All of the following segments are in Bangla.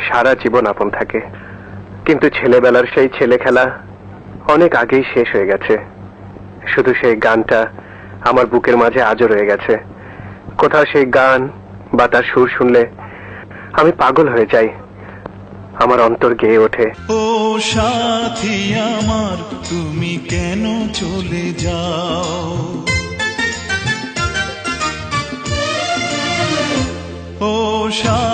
সারা জীবন আপন থাকে। কিন্তু ছেলেবেলার সেই ছেলে খেলা অনেক আগেই শেষ হয়ে গেছে। শুধু সেই গানটা আমার বুকের মাঝে আজও রয়ে গেছে। কোথাও সেই গান বা তার সুর শুনলে আমি পাগল হয়ে যাই। আমার অন্তর গেয়ে ওঠে। ও সাথী আমার, তুমি কেন চলে যাও? ও সাথী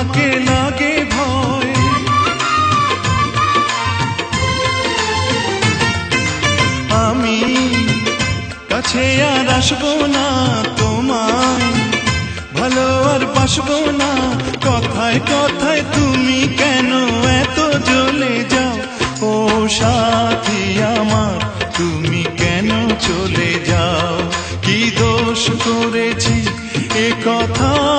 তোমাকে লাগে ভয়। আমি কাছে আর আসব না তোমায়, ভালো আর বাসবো না। কথায় কথায় তুমি কেন এত জ্বলে যাও? ও সাথী আমার, তুমি কেন চলে যাও? কি দোষ করেছি এ কথা?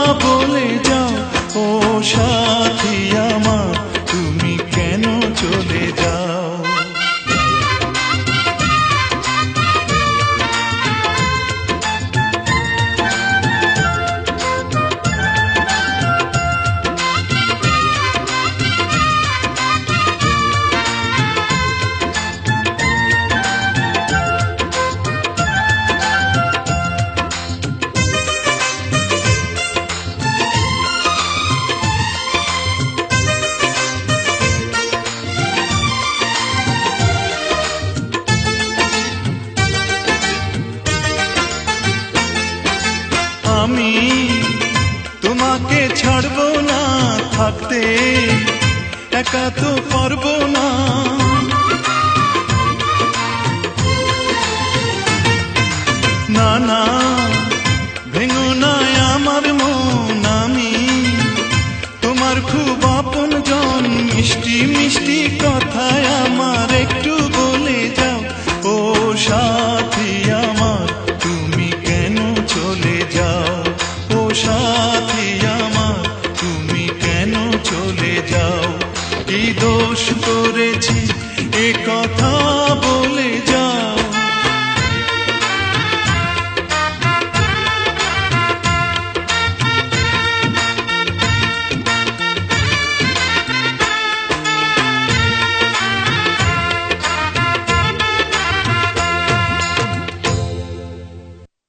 তোমাকে ছাড়বো না, থাকতে একা তো পারব না। না না, ভেঙো না আমার মন আমি, তোমার খুব আপন জন মিষ্টি মিষ্টি কথায় দোষ করেছি। এ কথা